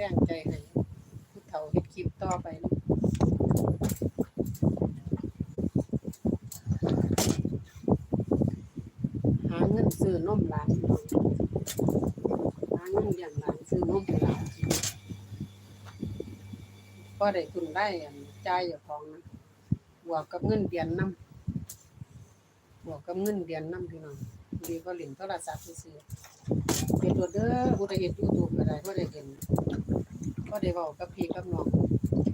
แรงใจให้ผู้เฒ่าเฮ็ดคลิปต่อไปนะหาเงินซื้อนมหลานพี่น้องหาเงินเลี้ยงหลานซื้อนมให้หลานกินพอได้ทุนได้อันจ่ายเจ้าของนะบวกกับเงินเดือนนำบวกกับเงินเดือนนำพี่น้อง ดีก็เล่นโทรศัพท์ซื่อเฮ็ดโดดเด้อบ่ได้เฮ็ด YouTube ก็ได้บ่ได้เห็นบ่ได้เว้ากับพี่กับน้อง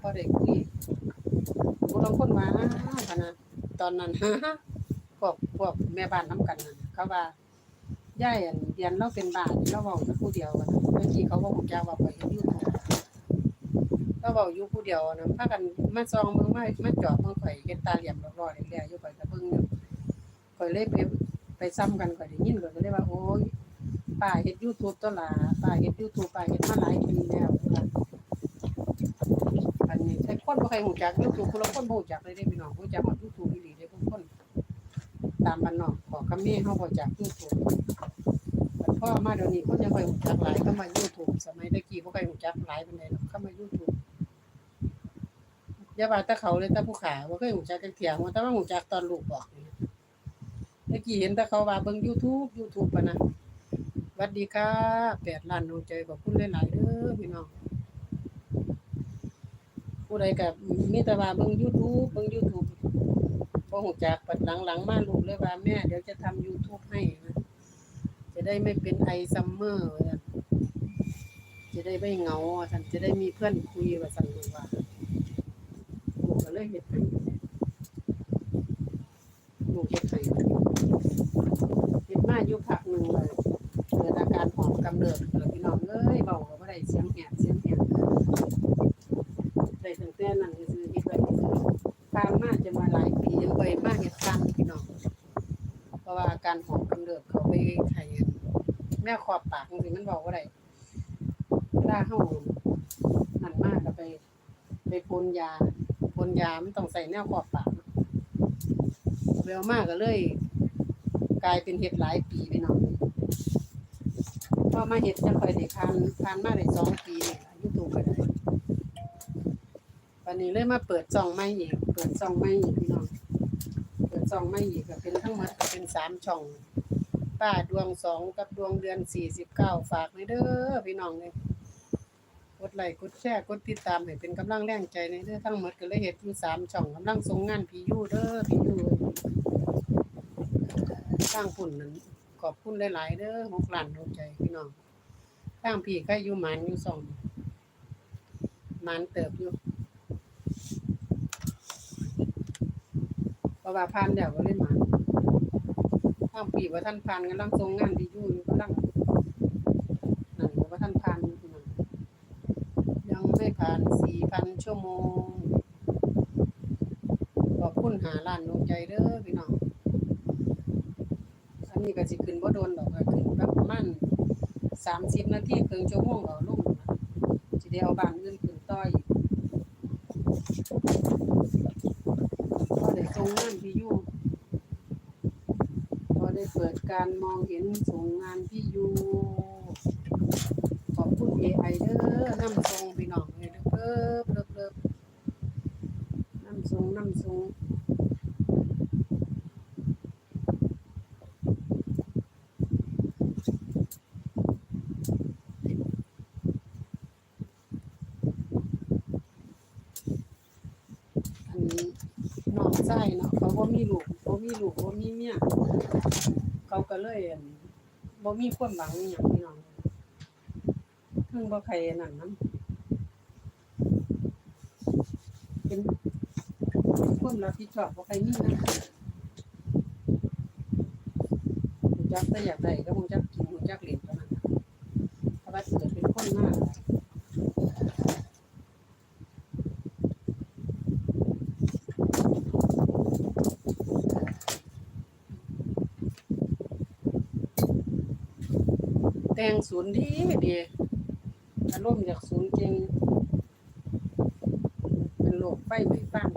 บ่ได้คุยผู้ลางคนว่าอ้าวพะนะตอนนั้นพวกพวกแม่บ้านนํกันนั่นเขาว่าย่ายเรียนเราเป็นบาทเราเว้าแต่ผู้เดียวอะนะเมื่อกี้เขาบ่ฮู้จักว่าข่อยเฮ็ดอยู่เราเว้าอยู่ผู้เดียวนะพากันมาซองเบิ่งมามาจอบเบิ่งข่อยเฮ็ดตาเหลี่ยมรอๆแหล่ๆอยู่ข่อยก็เบิ่งอยู่ข่อยเลยไปไป ซ้ำกันข่อยได้ยินข่อยก็เลยว่าโอ้ยป้าเฮ็ด YouTube ตัวละป้าเฮ็ด YouTube ป้าเฮ็ดมาหลายปีแล้วว่าอันนี้แต่คนบ่ใครฮู้จัก YouTube คนละคนบ่ฮู้จักเลยเด้พี่น้องฮู้จักฮอด YouTube อีหลีเด้บางคนตามบ้านนอกขอคำนี้เฮาบ่จัก YouTube แต่อมาเดี๋ยวนี้คนยังค่อยรู้จักหลายเขามา YouTube สมัยตะกี้บ่ค่อยรู้จักหลายปานใดหรอกเข้ามา YouTube อย่าว่าแต่เขาเลยแต่ผู้ขาบ่เคยรู้จักจักเที่ยว่าแต่ว่ารู้จักตอนลูกบอกนี่ ตะกี้เห็นแต่เขาว่าเบิ่ง YouTube YouTube ปะนะสวัสดีค่ะ8ล้านดวงใจขอบคุณหลายๆเด้อพี่น้องผู้ใดก็มีแต่ว่าเบิ่ง YouTube เบิ่ง YouTube บ่ฮู้จักปัดหลังๆมาลูกเลยว่าแม่เดี๋ยวจะทำ YouTube ให้นะจะได้ไม่เป็นไอซัมเมอร์จะได้ไม่เหงาว่าซั่นจะได้มีเพื่อนคุยว่าซั่นลูว่าลูกก็เลยเฮ็ดให้ลูกเฮ็ดให้ อยู่พักหนึ่งเลยเกิดอาการหอบกำเริบแล้วพี่น้องเอ้ยเบาก็บ่ได้เสียงแหบเสียงแหบได้ตั้งแต่นั้นซื่อๆเฮ็ดไว้ซื่อๆผ่านมาจะมาหลายปียังไปมาเฮ็ดซ้ำพี่น้องเพราะว่าอาการหอบกำเริบเขาไปไข้แม่ขอบปากจังมันบอกว่าได้เวลาเฮานั่นมากก็ไป ไปพ่นยาพ่นยาไมันต้องใส่แนวขอบปากเนาะเร็วมากก็เลย กลายเป็นเฮ็ดหลายปีพี่น้องพอมาเฮ็ดจังค่อยได้ผ่านผ่านมาได้สองปีนี่ล่ะ YouTube ก็ได้วันนี้เลยมาเปิดซองใหม่อีกเปิดซองใหม่อีกพี่น้องเปิดซองใหม่อีกก็เป็นทั้งหมดก็เป็นสามช่อง ป้าดวงสองกับดวงเดือนสี่สิบเก้าฝากไว้เด้อพี่น้องเลยกดไลค์กดแชร์กดติดตามให้เป็นกำลังแรงใจในเด้อทั้งหมดก็เลยเฮ็ดอยู่สามช่องกำลังส่งงานพี่ยูเด้อพี่ยู สร้างปุ่นนั้นขอบคุณหลาย ๆเด้อหกล้านดวใจพี่น้องสร้างพี่ใครอยู่หมันอยู่สองหมันเติบอยู่เพราะว่าผ่านแล้วก็เลยมาทางปีว่าท่านผ่านกำลังทรงงานที่อยู่อยู่กำลังนั่นว่าท่านผ่านอยู่นั่นยังไม่ผ่านสี่พันชั่วโมงขอบคุณหาล้านดวงใจเด้อพี่น้อง นนี้ก็สิขึ้นบ่โดนดอกก็ขึ้นแประมาณสามสิบนาทีครึ่งชั่วโมงก็ลงสิได้เอาบานอื่นขึ้นต่ออีกพอได้ส่งงานพี่ยูพอได้เปิดการมองเห็นส่งงานพี่ยูขอบคุณ AI เด้อน้ำส่งพี่น้องเลยเด้อเลิบเลิบเลิบน้ำส่งน้ำส่งอันนี้น้ องชายเนาะเขาบ่มีลูกบ่มีลูกบ่มีเมียเขาก็เลยบ่มีความหวังอหย่างพี่น้องเพิ่งบ่ใครนั่นนำเป็นความรับผิดชอบบ่ใครมีนะจักแต่อยากได้ก็ฮู้จักกินฮู้จักเล่นเท่านั้นน่ะเพราว่าเกิดเป็นคนมาก แต่งศูนย์ดีดีอารมณ์อยากศูนย์จริงเป็นโลกไฟไหม้ฟาง